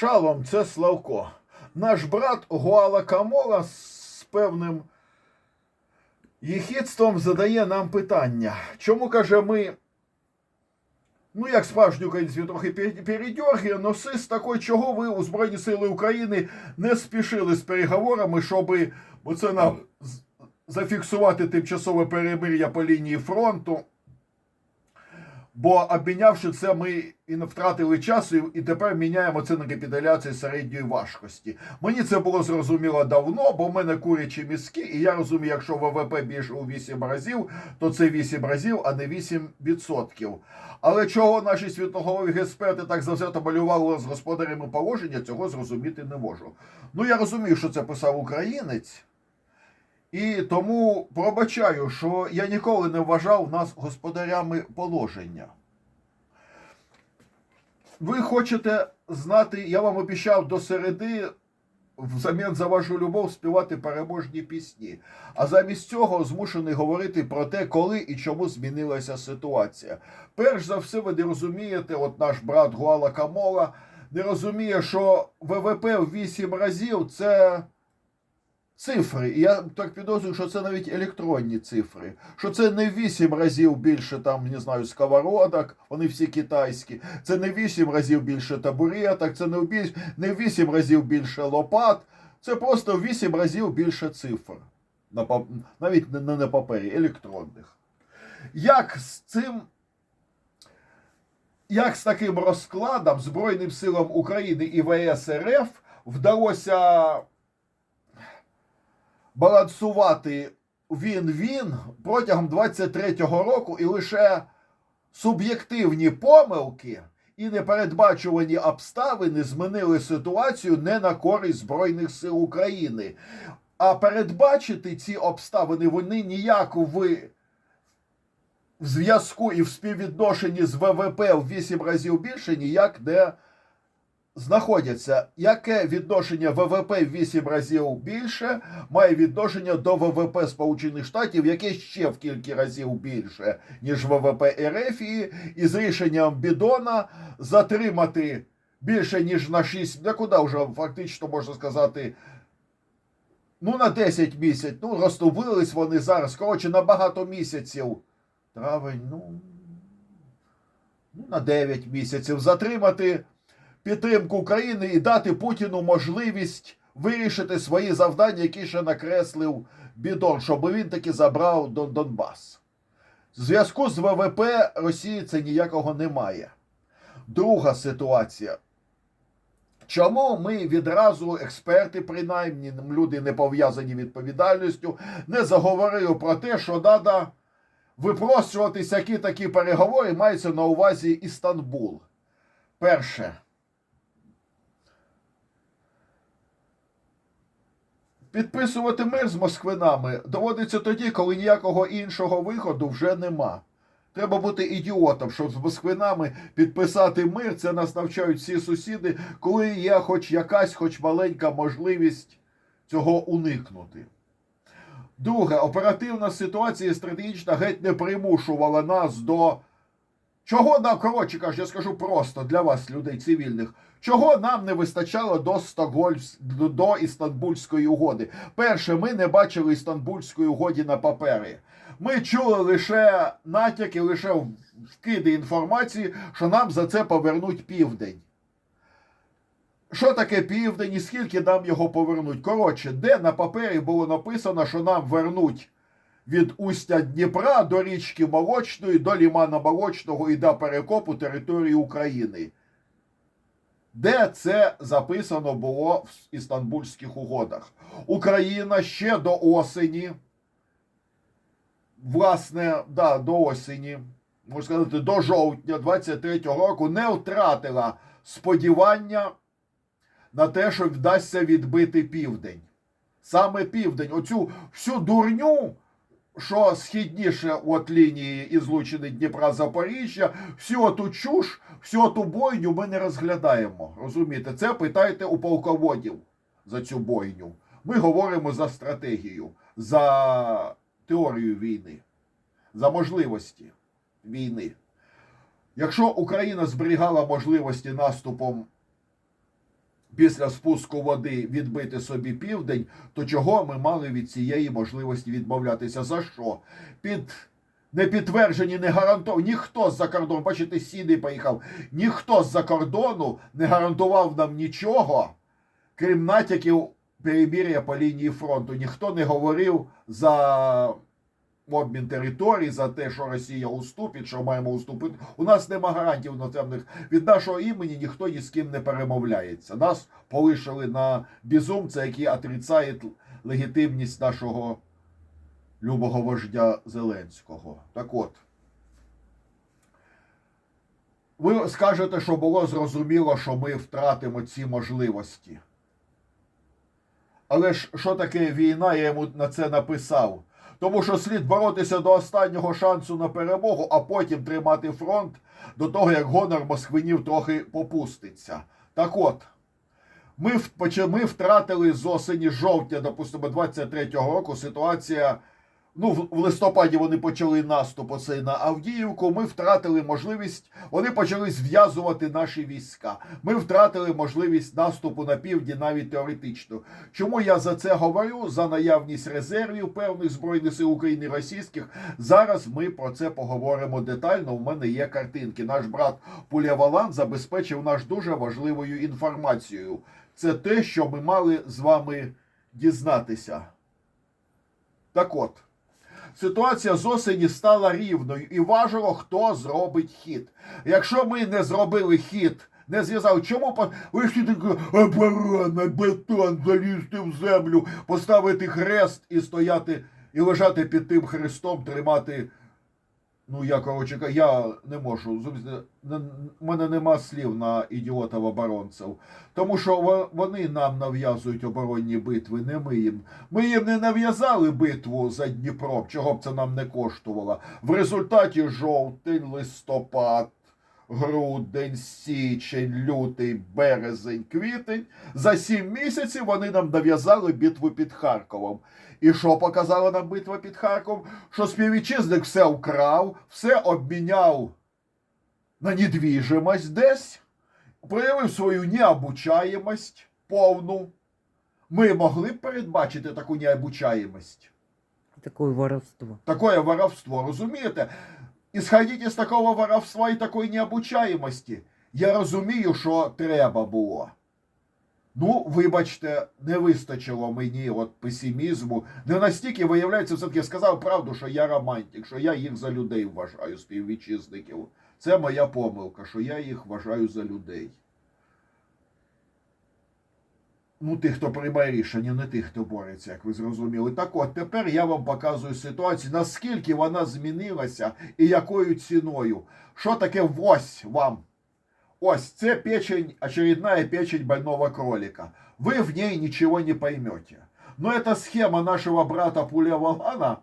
Шалом, це Славко. Наш брат Гуала Камола з певним єхідством задає нам питання. Чому каже ми, ну як справжні українці трохи пе- передьорги, но сис такой, чого ви у Збройні Сили України не спішили з переговорами, щоб бо це нам зафіксувати тимчасове перемир'я по лінії фронту. Бо обмінявши це, ми і не втратили часу, і- тепер міняємо це на капітуляцію середньої важкості. Мені це було зрозуміло давно, бо в мене курячі мізки, і я розумію, якщо ВВП більше у 8 разів, то це 8 разів, а не 8%. Але чого наші світоголові експерти так завзято малювали з господарями положення, цього зрозуміти не можу. Ну я розумію, що це писав українець. І тому пробачаю, що я ніколи не вважав нас господарями положення. Ви хочете знати, я вам обіцяв до середи взамін за вашу любов співати переможні пісні. А замість цього змушений говорити про те, коли і чому змінилася ситуація. Перш за все, ви не розумієте, от наш брат Гуала Камола не розуміє, що ВВП в 8 разів це цифри. І я так підозрюю, що це навіть електронні цифри. Що це не в 8 разів більше там, не знаю, сковородок, вони всі китайські. Це не в 8 разів більше табуреток, це не в більш- 8 разів більше лопат. Це просто в 8 разів більше цифр. Навіть не на папері, електронних. Як з цим як з таким розкладом Збройним силам України і ВС вдалося балансувати він-він протягом 23-го року і лише суб'єктивні помилки і непередбачувані обставини змінили ситуацію не на користь Збройних сил України. А передбачити ці обставини вони ніяк в зв'язку і в співвідношенні з ВВП в 8 разів більше ніяк не знаходяться. Яке відношення ВВП в 8 разів більше має відношення до ВВП Сполучених Штатів, яке ще в кілька разів більше, ніж ВВП РФ, і, з рішенням Бідона затримати більше ніж на 6, на куди вже фактично можна сказати. Ну, на 10 місяців. Ну, розтовились вони зараз. Коротше, на багато місяців. Травень, ну, ну на 9 місяців затримати підтримку України і дати Путіну можливість вирішити свої завдання, які ще накреслив Бідон, щоб він таки забрав Дон Донбас. В зв'язку з ВВП Росії це ніякого немає. Друга ситуація. Чому ми відразу, експерти, принаймні, люди не пов'язані відповідальністю, не заговорили про те, що треба випростувати всякі такі переговори, мається на увазі Істанбул. Перше. Підписувати мир з москвинами доводиться тоді, коли ніякого іншого виходу вже нема. Треба бути ідіотом, щоб з москвинами підписати мир. Це нас навчають всі сусіди, коли є хоч якась, хоч маленька можливість цього уникнути. Друге, оперативна ситуація стратегічна геть не примушувала нас до. Чого нам, коротше кажучи, я скажу просто для вас, людей цивільних, чого нам не вистачало до Стокгольмс, до, Істанбульської угоди? Перше, ми не бачили Істанбульської угоди на папері. Ми чули лише натяки, лише вкиди інформації, що нам за це повернуть південь. Що таке південь і скільки нам його повернуть? Коротше, де на папері було написано, що нам вернуть від устя Дніпра до річки Молочної, до Лімана Молочного і до перекопу території України. Де це записано було в Істанбульських угодах? Україна ще до осені, власне, да, до осені, можна сказати, до жовтня 23-го року не втратила сподівання на те, що вдасться відбити південь. Саме південь, оцю всю дурню, що східніше от лінії і злучини Дніпра Запоріжжя, всю оту чуш, всю оту бойню ми не розглядаємо. Розумієте, це питайте у полководів за цю бойню. Ми говоримо за стратегію, за теорію війни, за можливості війни. Якщо Україна зберігала можливості наступом після спуску води відбити собі південь, то чого ми мали від цієї можливості відмовлятися? За що? Під не підтверджені, не гарантовані. Ніхто з-за кордону, бачите, сіди поїхав, ніхто з-за кордону не гарантував нам нічого, крім натяків перемір'я по лінії фронту. Ніхто не говорив за обмін територій, за те, що Росія уступить, що маємо уступити. У нас нема гарантів іноземних. Від нашого імені ніхто ні з ким не перемовляється. Нас полишили на безумця, який отрицає легітимність нашого любого вождя Зеленського. Так от. Ви скажете, що було зрозуміло, що ми втратимо ці можливості. Але ж що таке війна, я йому на це написав. Тому що слід боротися до останнього шансу на перемогу, а потім тримати фронт до того, як гонор москвинів трохи попуститься. Так от, ми, ми втратили з осені жовтня, допустимо, 23-го року ситуація. Ну, в- листопаді вони почали наступ оцей на Авдіївку. Ми втратили можливість. Вони почали зв'язувати наші війська. Ми втратили можливість наступу на півдні навіть теоретично. Чому я за це говорю? За наявність резервів певних збройних сил України російських. Зараз ми про це поговоримо детально. У мене є картинки. Наш брат Пулявалан забезпечив нас дуже важливою інформацією. Це те, що ми мали з вами дізнатися. Так от. Ситуація з осені стала рівною і важило, хто зробить хід. Якщо ми не зробили хід, не зв'язав, чому по- ви всі такі оборона, бетон, залізти в землю, поставити хрест і стояти і лежати під тим хрестом, тримати. Ну, я коротше, я не можу. У мене нема слів на ідіотів оборонців. Тому що вони нам нав'язують оборонні битви, не ми їм. Ми їм не нав'язали битву за Дніпром, чого б це нам не коштувало. В результаті жовтень, листопад, грудень, січень, лютий, березень, квітень. За сім місяців вони нам нав'язали битву під Харковом. І що показала нам битва під Харковом? Що співвітчизник все вкрав, все обміняв на недвіжимость десь, проявив свою необучаємость повну. Ми могли б передбачити таку необучаємость. Такое воровство. Такое воровство, розумієте? Исходить із такого воровства і такої необучаємості. Я розумію, що треба було. Ну, вибачте, не вистачило мені от песимізму. Не настільки, виявляється, все-таки я сказав правду, що я романтик, що я їх за людей вважаю, співвітчизників. Це моя помилка, що я їх вважаю за людей. Ну, тих, хто приймає рішення, не тих, хто бореться, як ви зрозуміли. Так от, тепер я вам показую ситуацію, наскільки вона змінилася і якою ціною. Що таке ось вам? Ось, це печень, очередная печень больного кролика. Вы в ней ничего не поймете. Но эта схема нашего брата Пуля Валана,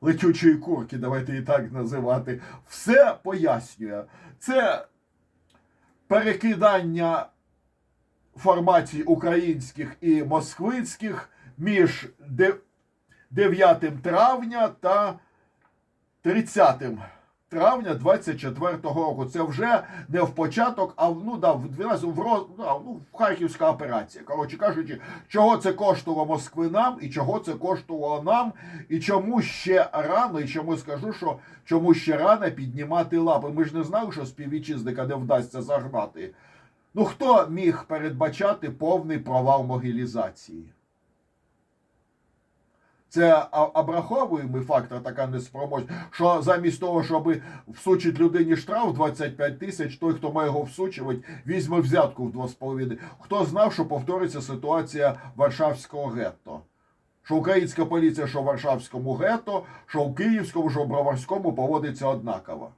летючої курки, давайте і так називати, все пояснює. Це перекидання формацій українських і москвицьких між 9 травня та 30 травня 24-го року. Це вже не в початок, а ну, да, в 12, в, роз, ну, в Харківська операція. Коротше кажучи, чого це коштувало Москвинам і чого це коштувало нам, і чому ще рано, і чому скажу, що чому ще рано піднімати лапи. Ми ж не знали, що співвітчизника не вдасться загнати. Ну хто міг передбачати повний провал могилізації? Це обраховуємий фактор, така неспроможність, що замість того, щоб всучити людині штраф 25 тисяч, той, хто має його всучувати, візьме взятку в 2,5. Хто знав, що повториться ситуація Варшавського гетто? Що українська поліція, що в Варшавському гетто, що в Київському, що в Броварському поводиться однаково.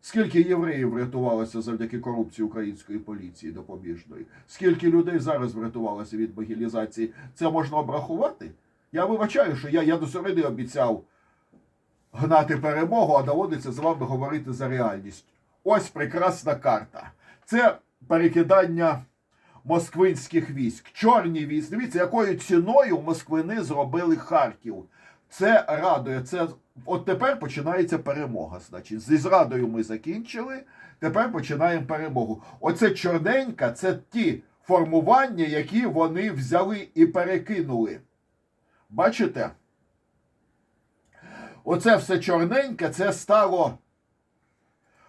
Скільки євреїв врятувалося завдяки корупції української поліції допоміжної? Скільки людей зараз врятувалося від могилізації? Це можна обрахувати? Я вибачаю, що я, я до середи обіцяв гнати перемогу, а доводиться з вами говорити за реальність. Ось прекрасна карта. Це перекидання москвинських військ. Чорні військ. Дивіться, якою ціною москвини зробили Харків. Це радує. Це от тепер починається перемога. Значить, зі зрадою ми закінчили. Тепер починаємо перемогу. Оце чорненька, це ті формування, які вони взяли і перекинули. Бачите? Оце все чорненьке, це стало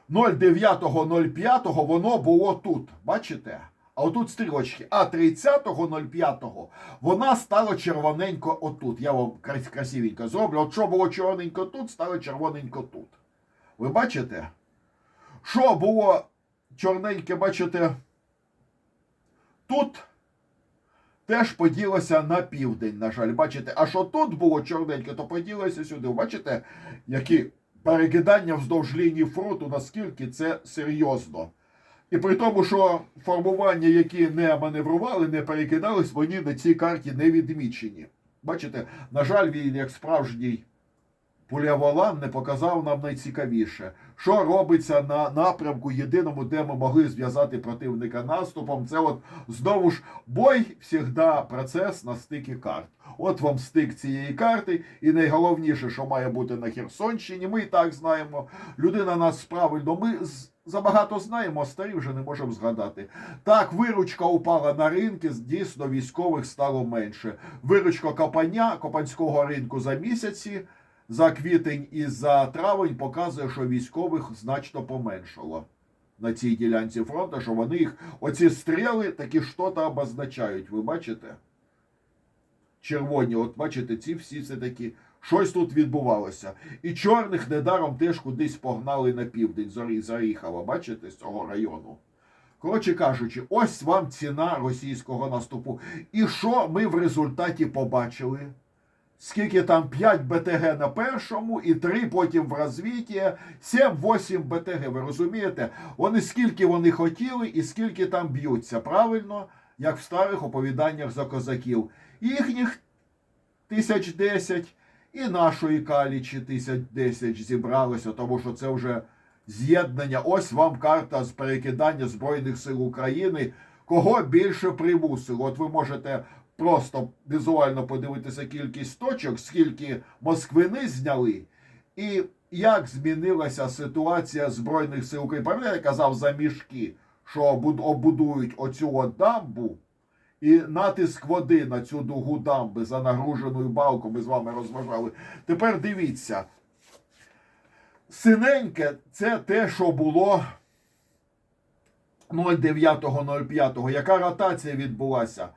09.05, воно було тут. Бачите? А отут стрілочки. А 30.05 вона стала червоненько отут. Я вам красивенько зроблю. От що було чорненько тут, стало червоненько тут. Ви бачите? Що було чорненьке, бачите? Тут теж поділося на південь, на жаль. Бачите, а що тут було чорненьке, то поділося сюди. Бачите, які перекидання вздовж лінії фронту, наскільки це серйозно. І при тому, що формування, які не маневрували, не перекидались, вони на цій карті не відмічені. Бачите, на жаль, він як справжній пуляволам не показав нам найцікавіше, що робиться на напрямку єдиному, де ми могли зв'язати противника наступом. Це от знову ж бой завжди процес на стикі карт. От вам стик цієї карти, і найголовніше, що має бути на Херсонщині, ми і так знаємо. Людина нас правильно, ми забагато знаємо, а старі вже не можемо згадати. Так, виручка упала на ринки, дійсно військових стало менше. Виручка копання, копанського ринку за місяці, за квітень і за травень показує, що військових значно поменшало. На цій ділянці фронту, що вони їх, оці стріли такі що-то обозначають. Ви бачите? червоні, от бачите, ці всі це такі. Щось тут відбувалося. І чорних недаром теж кудись погнали на південь зорі Заріхова, бачите, з цього району. Коротше кажучи, ось вам ціна російського наступу. І що ми в результаті побачили? Скільки там 5 БТГ на першому і 3 потім в розвіті, 7-8 БТГ. Ви розумієте? Вони скільки вони хотіли і скільки там б'ються, правильно? Як в старих оповіданнях за козаків. Їхніх тисяч десять і нашої калічі тисяч десять зібралося, тому що це вже з'єднання. Ось вам карта з перекидання Збройних сил України. Кого більше примусило? От ви можете просто візуально подивитися кількість точок, скільки Москвини зняли, і як змінилася ситуація Збройних сил України. Пам'ятаєте, я казав за мішки, що обудують оцю дамбу. І натиск води на цю дугу дамби за нагруженою балку ми з вами розважали. Тепер дивіться. Синеньке це те, що було 09.05. Яка ротація відбулася?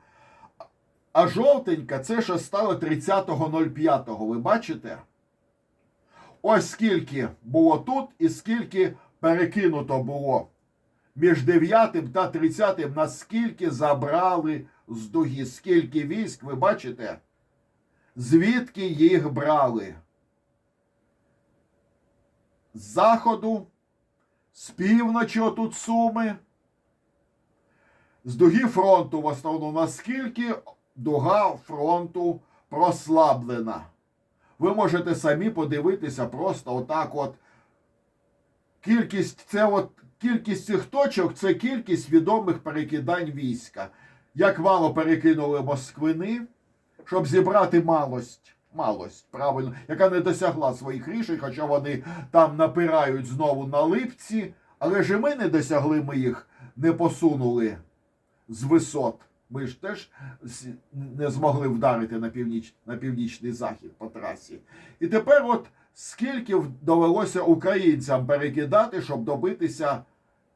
А жовтенька це що стало 30.05. Ви бачите? Ось скільки було тут і скільки перекинуто було між 9 та 30, наскільки забрали з дуги, скільки військ, ви бачите? Звідки їх брали? З заходу, з півночі отут суми, з дуги фронту в основному, наскільки дуга фронту прослаблена. Ви можете самі подивитися просто отак от кількість, це от кількість цих точок це кількість відомих перекидань війська. Як мало перекинули Москвини, щоб зібрати малость, малость, правильно, яка не досягла своїх рішень, хоча вони там напирають знову на липці, але ж і ми не досягли, ми їх не посунули з висот. Ми ж теж не змогли вдарити на, північ, на північний захід по трасі. І тепер, от скільки довелося українцям перекидати, щоб добитися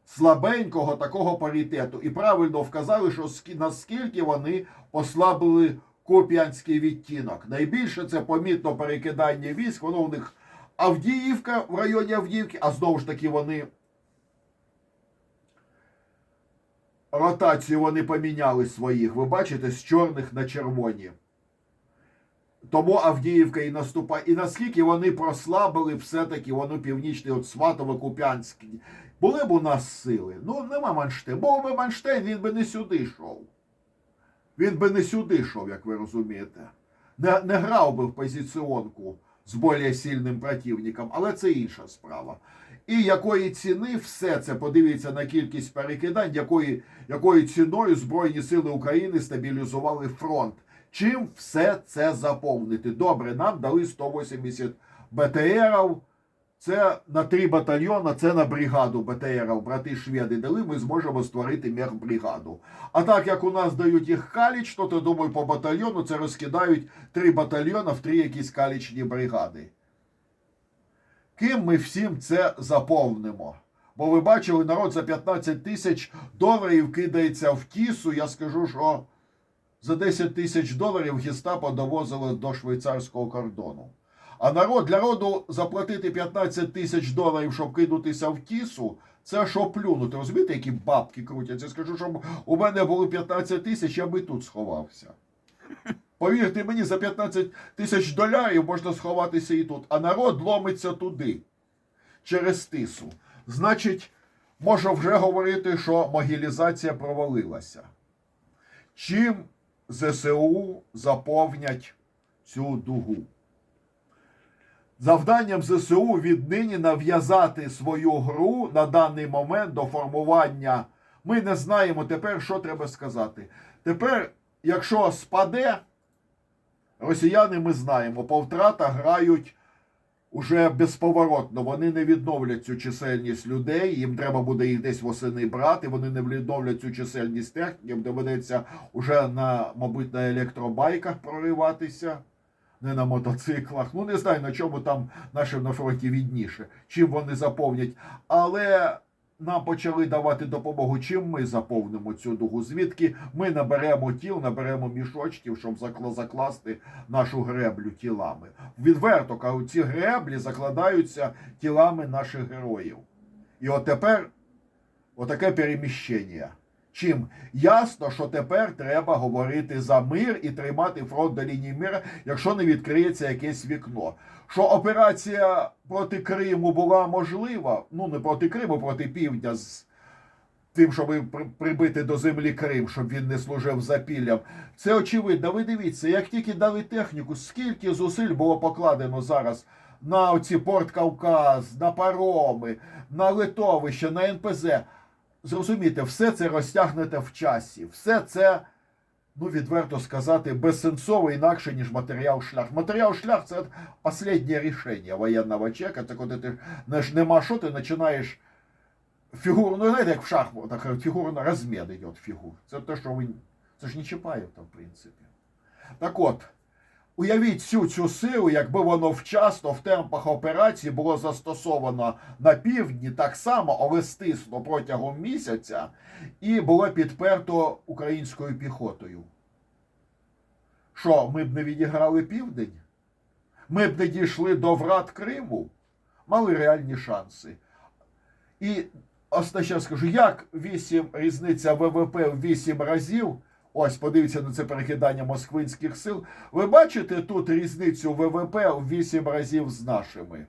слабенького такого паритету. І правильно вказали, що скі- наскільки вони послабили Куп'янський відтінок. Найбільше це помітно перекидання військ, воно у них Авдіївка в районі Авдіївки, а знову ж таки вони ротацію вони поміняли своїх. Ви бачите, з чорних на червоні. Тому Авдіївка і наступає. І наскільки вони прослабили все-таки воно північний, от Сватово Куп'янський. Були б у нас сили. Ну, нема Манштейн. Був би Манштейн, він би не сюди йшов. Він би не сюди йшов, як ви розумієте. Не, не грав би в позиціонку з більш сильним противником, але це інша справа. І якої ціни все це подивіться на кількість перекидань, якої, якою ціною Збройні Сили України стабілізували фронт. Чим все це заповнити? Добре, нам дали 180 БТРів. Це на три батальйона, це на бригаду БТРів, брати шведи дали, ми зможемо створити мехбригаду. А так як у нас дають їх каліч, то, то думаю, по батальйону це розкидають три батальйона в три якісь калічні бригади. Ким ми всім це заповнимо? Бо ви бачили, народ за 15 тисяч доларів кидається в тісу. Я скажу, що за 10 тисяч доларів гестапо довозили до швейцарського кордону. А народ для роду заплатити 15 тисяч доларів, щоб кинутися в тісу, це що плюнути. Розумієте, які бабки крутяться? Скажу, щоб у мене було 15 тисяч, я би тут сховався. Повірте мені, за 15 тисяч доларів можна сховатися і тут. А народ ломиться туди через тису. Значить, можу вже говорити, що могілізація провалилася. Чим ЗСУ заповнять цю дугу? Завданням ЗСУ віднині нав'язати свою гру на даний момент до формування. Ми не знаємо тепер, що треба сказати. Тепер, якщо спаде, росіяни ми знаємо, по втратах грають уже безповоротно. Вони не відновлять цю чисельність людей. Їм треба буде їх десь восени брати. Вони не відновлять цю чисельність техніки. Їм доведеться уже на, мабуть, на електробайках прориватися. Не на мотоциклах. Ну не знаю на чому там нашим на фронті відніше, чим вони заповнять. Але нам почали давати допомогу. Чим ми заповнимо цю дугу? Звідки ми наберемо тіл, наберемо мішочків, щоб закласти нашу греблю тілами. Відверто кажу, ці греблі закладаються тілами наших героїв. І от тепер отаке переміщення. Чим ясно, що тепер треба говорити за мир і тримати фронт до лінії мира, якщо не відкриється якесь вікно. Що операція проти Криму була можлива, ну не проти Криму, проти півдня з тим, щоб прибити до землі Крим, щоб він не служив запіллям. Це очевидно. Ви дивіться, як тільки дали техніку, скільки зусиль було покладено зараз на оці порт Кавказ, на пароми, на литовище, на НПЗ. Зрозумійте, все це розтягнете в часі. Все це, ну відверто сказати, безсенсово інакше, ніж матеріал шлях. Матеріал шлях це останнє рішення воєнного чека. Це коли ти не ж нема що, ти починаєш фігуру, ну знаєте, як в шахматах, фігурно розмін йде фігур. Це те, що ви. Це ж не чіпає в принципі. Так от. Уявіть всю цю силу, якби воно вчасно в темпах операції було застосовано на півдні, так само, але стисло протягом місяця, і було підперто українською піхотою. Що, ми б не відіграли південь? Ми б не дійшли до врат Криму? Мали реальні шанси. І останнє скажу, як 8 різниця ВВП в 8 разів. Ось, подивіться на це перекидання москвинських сил. Ви бачите тут різницю ВВП в 8 разів з нашими?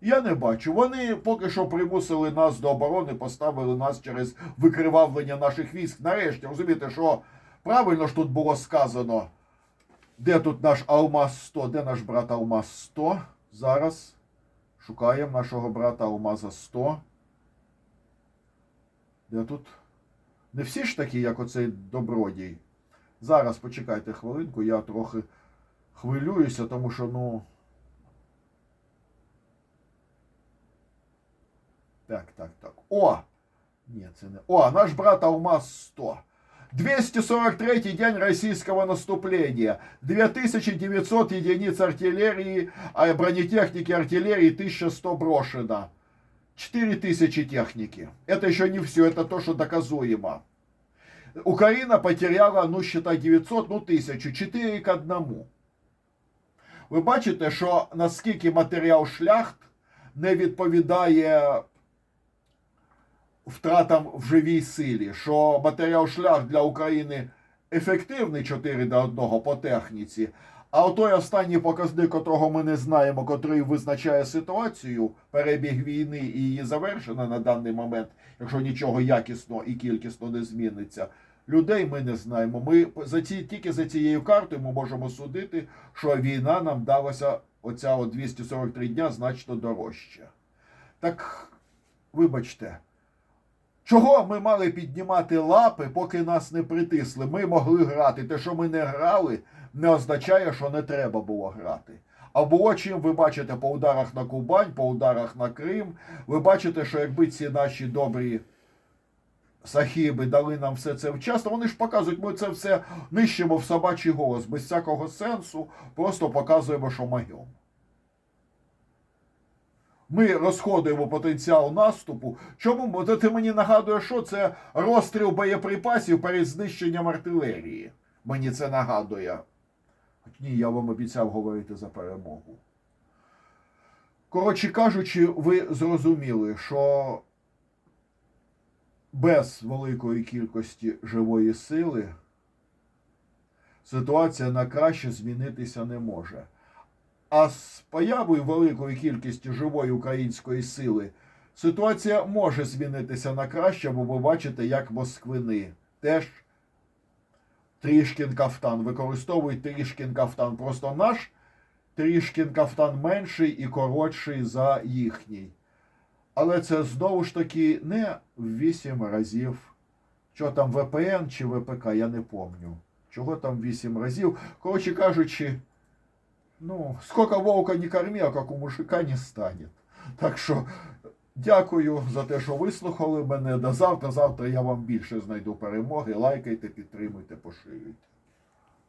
Я не бачу. Вони поки що примусили нас до оборони, поставили нас через викривавлення наших військ. Нарешті, розумієте, що правильно ж тут було сказано. Де тут наш Алмаз 100? Де наш брат Алмаз 100? Зараз шукаємо нашого брата Алмаза 100. Де тут? Не всі ж такі, як оцей добродій. Зараз почекайте хвилинку, я трохи хвилююся, тому що, ну. Так, так, так. О! Ні, це не. О, наш брат Алмаз 100. 243 день российского наступления. 2900 единиц артиллерии, а бронетехники артиллерии 1100 брошено. 4000 техники. Это еще не все, это то, что доказуемо. Украина потеряла, ну, считай, 900, ну, 1000, 4 к 1. Ви бачите, що наскільки матеріал шляхт не відповідає втратам в живій силі, що матеріал шлях для України ефективний 4 до 1 по техніці, а отой останній показник, котрого ми не знаємо, котрий визначає ситуацію, перебіг війни і її завершена на даний момент, якщо нічого якісно і кількісно не зміниться. Людей ми не знаємо. Ми за ці, тільки за цією картою ми можемо судити, що війна нам далася оця от 243 дня значно дорожче. Так, вибачте, Чого ми мали піднімати лапи, поки нас не притисли? Ми могли грати. Те, що ми не грали, не означає, що не треба було грати. А було чим ви бачите по ударах на Кубань, по ударах на Крим. Ви бачите, що якби ці наші добрі сахіби дали нам все це вчасно, вони ж показують, ми це все нищимо в собачий голос, без всякого сенсу, просто показуємо, що майом. Ми розходуємо потенціал наступу. Чому? Ти мені нагадуєш, що це розстріл боєприпасів перед знищенням артилерії. Мені це нагадує. Ні, я вам обіцяв говорити за перемогу. Коротше кажучи, ви зрозуміли, що без великої кількості живої сили ситуація на краще змінитися не може. А з появою великої кількості живої української сили ситуація може змінитися на краще, бо ви бачите, як москвини теж Трішкін кафтан використовують Трішкін кафтан. Просто наш Трішкін кафтан менший і коротший за їхній. Але це знову ж таки не в 8 разів. Що там ВПН чи ВПК, я не помню. Чого там 8 разів. Коротше кажучи, ну, сколько вовка не корми, а как у мужика не стане. Так що дякую за те, що вислухали мене. До завтра. Завтра я вам більше знайду перемоги. Лайкайте, підтримуйте, поширюйте.